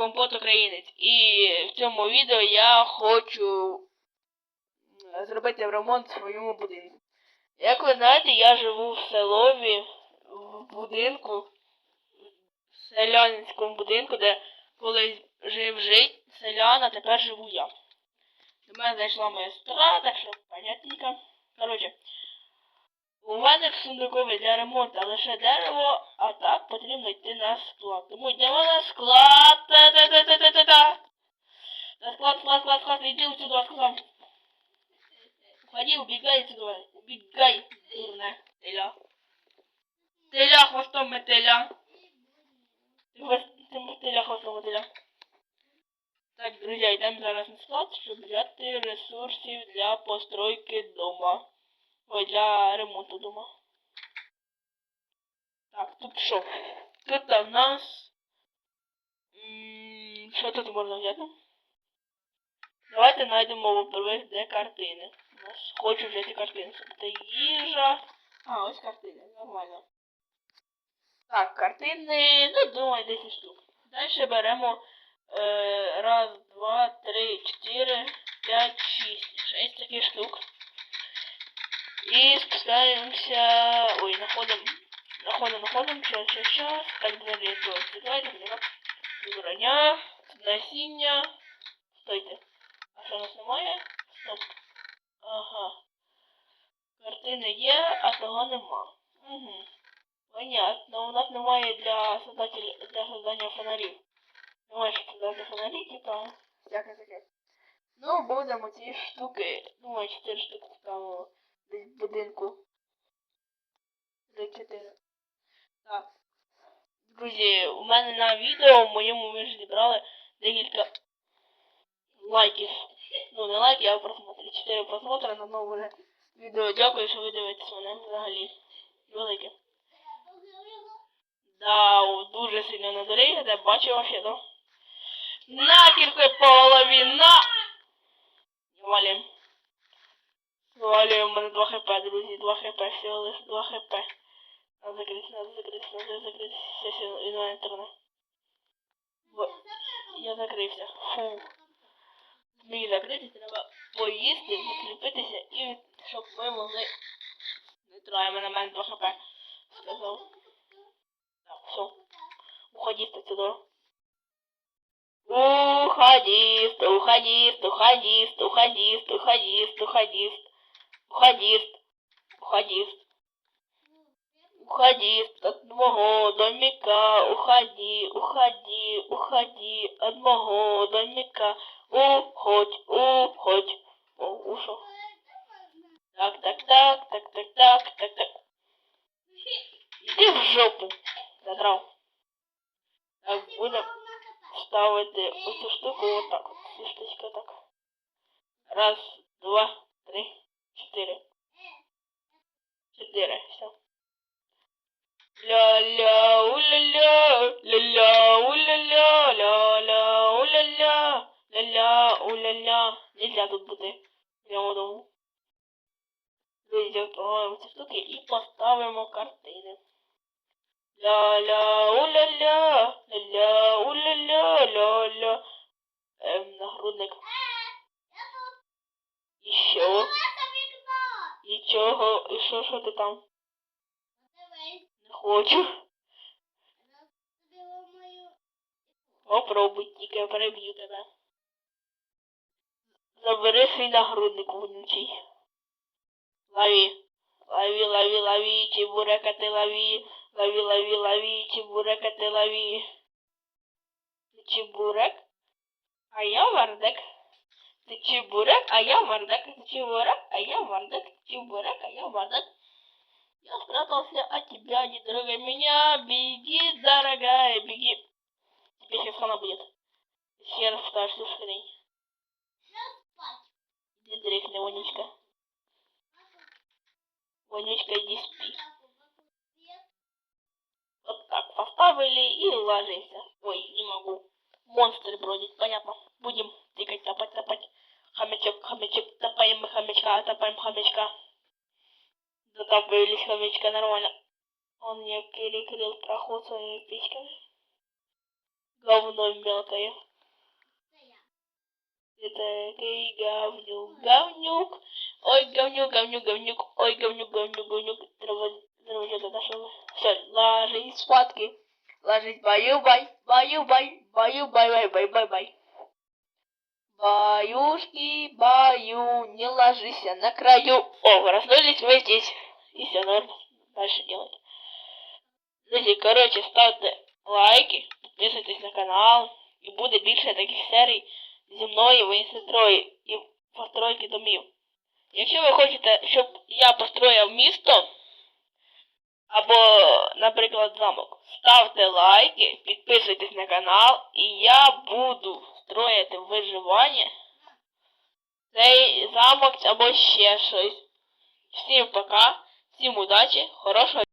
Компот Українець. І в цьому відео я хочу зробити ремонт в своєму будинку. Як ви знаєте, я живу в селові в будинку, в селянському будинку, де колись жив жить селян, а тепер живу я. До мене зайшла моя сестра, так що понятненько. Коротше, у мене в сундукові для ремонту лише дерево, а так потрібно йти на склад. Тому йдемо на склад. Та-та-та-та-та-та. На склад, склад, склад, склад, иди сюда, сказал. Уходи, убегай отсюда. Убегай, дурная теля. Теля хвостом мотыля. Ты, хвост, ты теля хвостом мотыля. Так, друзья, йдемо зараз на склад, щоб взяти ресурсів для постройки дома. Ой, для ремонту дома. Так, тут що? Тут у нас... Що тут можна взяти? Давайте знайдемо, во-первых, де картини. У нас хочу взяти картини. Це їжа. А, ось картини, нормально. Так, картини, ну, думаю, 10 штук. Далі беремо е, раз, два, три, чотири, п'ять, шість. Шість таких штук. І спускаємося. Ой, находимо. Находимо, находимо, час, час, час. Так, далі, то закривайте, броня, насіння. Стойте. А що у нас немає? Стоп. Ага. Картини є, а того нема. Угу. Понятно. У нас немає для создателя для создання фонарів. Немає що создати фонарі, типа. Всяке таке. Ну, будемо ці штуки. Думаю, 4 штуки десь в будинку. Десь 4. Так. Друзі, у мене на відео в моєму ви ж зібрали декілька лайків. Ну, не лайки, а просмотри. 4 просмотри на нове відео. Дякую, що ви дивитесь мене взагалі. Велике. Да, дуже сильно надоріг, я бачив вообще, да? На кілька половина! Валим. Валим, у мене 2 хп, друзі, 2 хп, всього лише 2 хп. Надо закрити, надо закрити, надо закрити. Все, все, мене турне. Я закрився. Фу. Зміг закрити, треба поїсти, закріпитися і щоб ми могли... Не троє, на мене 2 хп. Сказав. Так, все. Уходи отсюда. Уходист, уходист, уходист, уходист, уходист, уходист, уходист, уходист. Уходист от моего домика, уходи, уходи, уходи от моего домика, уходь, уходь. О, ушел. Так, так, так, так, так, так, так, так. Иди в жопу. Задрав. Так, будем ставити оцю штуку отак. от. Ці штучки отак. Раз, два, три, чотири. Чотири. Все. Ля-ля, уля-ля, ля-ля, уля-ля, ля-ля, уля-ля, ля-ля, уля-ля. Нельзя тут бути. Прямо дому. Друзі, встановимо ці штуки і поставимо картини. Ля-ля, що, що ти там? Не хочу. Попробуй, тільки я переб'ю тебе. Забери свій нагрудник вонючий. Лови. Лови, лови, лови, чебурека ты лови. Лови, лови, лови, чебурека ты лови. Ты чебурек, а я вардек. Ты чебурек, а я вардек. Ты чебурек, а я вардек. Ты чебурек, а я вардек. Я спрятался от тебя, не трогай меня. Беги, дорогая, беги. Тебе сейчас хана будет. Все расскажешь, что хрень. Иди дрыхни, вонючка. Вонючка, иди спи. Вот так поставили и ложимся. Ой, не могу. Монстры бродить, понятно. Будем тыкать, топать, топать. Хомячок, хомячок, топаем мы хомячка, топаем хомячка. Дотапливались хомячка нормально. Он мне перекрыл проход своими пичками. говно мелкое. Ты такий говнюк, говнюк. Ой, говнюк, говнюк, говнюк. Ой, говнюк, говнюк, говнюк. Треба, треба что-то нашел. Все, ложись спадки. Ложись, баю-бай, баю-бай, баю-бай, Баюшки, баю, не ложись на краю. О, проснулись вы здесь. И все норм. Дальше делать. Друзі, коротше, ставте лайки, підписуйтесь на канал, і буде більше таких серій зі мною і сестрою і постройки домів. Якщо ви хочете, щоб я построїв місто або, наприклад, замок, ставте лайки, підписуйтесь на канал, і я буду строїти виживання, цей замок або ще щось. Всім пока, всім удачі, хорошого